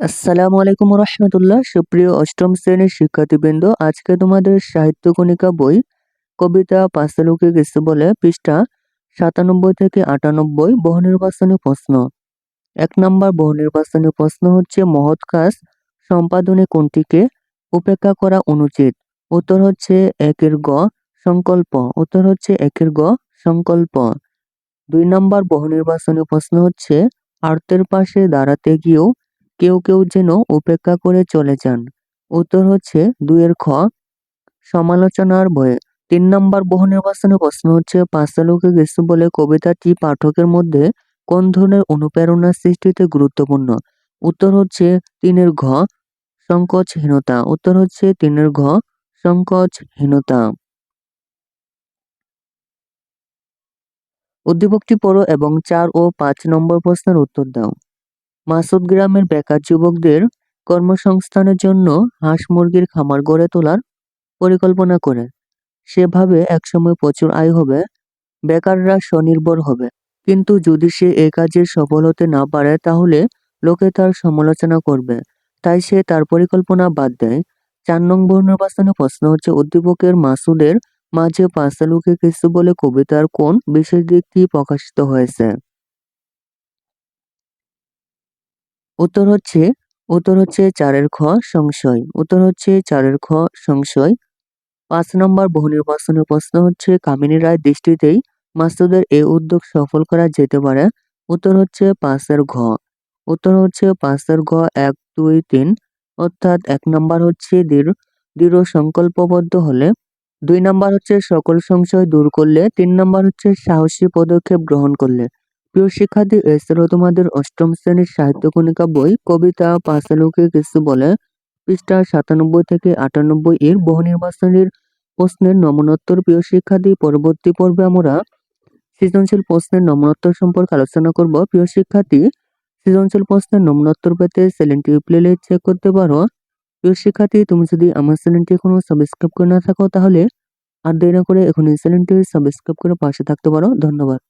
আসসালামু আলাইকুম রহমতুল্লাহ সুপ্রিয় অষ্টম শ্রেণির শিক্ষার্থীবৃন্দ, আজকে তোমাদের সাহিত্য কণিকা বই, কবিতা পাঁচালুকে গেছে বলে পৃষ্ঠা সাতানব্বই থেকে আটানব্বই বহু নির্বাচনী প্রশ্ন। এক নম্বর বহু নির্বাচনী প্রশ্ন হচ্ছে, মহৎ কাজ সম্পাদনে কোনটিকে উপেক্ষা করা অনুচিত? উত্তর হচ্ছে, একের গ সংকল্প। উত্তর হচ্ছে, একের গ সংকল্প। দুই নম্বর বহু নির্বাচনী প্রশ্ন হচ্ছে, আর্তের পাশে দাঁড়াতে গিয়েও কেউ কেউ যেন উপেক্ষা করে চলে যান। উত্তর হচ্ছে দুইয়ের খ। সমালোচনার ভয়ে। তিন নম্বর বহু নির্বাচনী প্রশ্ন হচ্ছে পাঁচ লোকে গেছে বলে কবিতাটি পাঠকের মধ্যে কোন ধরনের অনুপ্রেরণা সৃষ্টিতে গুরুত্বপূর্ণ? উত্তর হচ্ছে তিনের ঘ, সংকোচহীনতা। উত্তর হচ্ছে তিনের ঘ, সংকোচহীনতা। উদ্দীপকটি পড়ো এবং চার ও পাঁচ নম্বর প্রশ্নের উত্তর দাও। মাসুদ গ্রামের বেকার যুবকদের কর্মসংস্থানের জন্য হাঁস মুরগির খামার গড়ে তোলার পরিকল্পনা করে। সেভাবে একসময় প্রচুর আয় হবে, বেকাররা স্বনির্ভর হবে। কিন্তু যদি সে এ কাজে সফল হতে না পারে, তাহলে লোকে তার সমালোচনা করবে। তাই সে তার পরিকল্পনা বাদ দেয়। চার নং বর্ণবাসনে প্রশ্ন হচ্ছে, উদ্দীপকের মাসুদের মাঝে পাঁচালুকে কিছু বলে কবিতার কোন বিশেষ দিকটি প্রকাশিত হয়েছে? উত্তর হচ্ছে উত্তর হচ্ছে চারের খ সংশয়। উত্তর হচ্ছে চারের খ সংশয়। পাঁচ নম্বর বহু নির্বাচনের প্রশ্ন হচ্ছে, কামিনী রায় দৃষ্টিতেই মাসুদের এই উদ্যোগ সফল করা যেতে পারে? উত্তর হচ্ছে পাঁচের ঘ। উত্তর হচ্ছে পাঁচের ঘ এক, দুই, তিন। অর্থাৎ এক নম্বর হচ্ছে দৃঢ় দৃঢ় সংকল্পবদ্ধ হলে। দুই নম্বর হচ্ছে সকল সংশয় দূর করলে। তিন নম্বর হচ্ছে সাহসী পদক্ষেপ গ্রহণ করলে। প্রিয় শিক্ষার্থী, এছাড়াও তোমাদের অষ্টম শ্রেণির সাহিত্য কণিকা বই, কবিতা পাঁচালুকে কিছু বলে, পৃষ্ঠা সাতানব্বই থেকে আটানব্বই এর বহু নির্বাচনের প্রশ্নের নমনোত্তর। প্রিয় শিক্ষার্থী, পরবর্তী পর্বে আমরা সৃজনশীল প্রশ্নের নমনোত্তর সম্পর্কে আলোচনা করব। প্রিয় শিক্ষার্থী, সৃজনশীল প্রশ্নের নমনোত্তর পেতে চ্যানেলটি প্লে চেক করতে পারো। প্রিয় শিক্ষার্থী, তুমি যদি আমার চ্যানেলটি এখনও সাবস্ক্রাইব করে না থাকো, তাহলে আর দেরি না করে এখন এই চ্যানেলটি সাবস্ক্রাইব করে পাশে থাকতে পারো। ধন্যবাদ।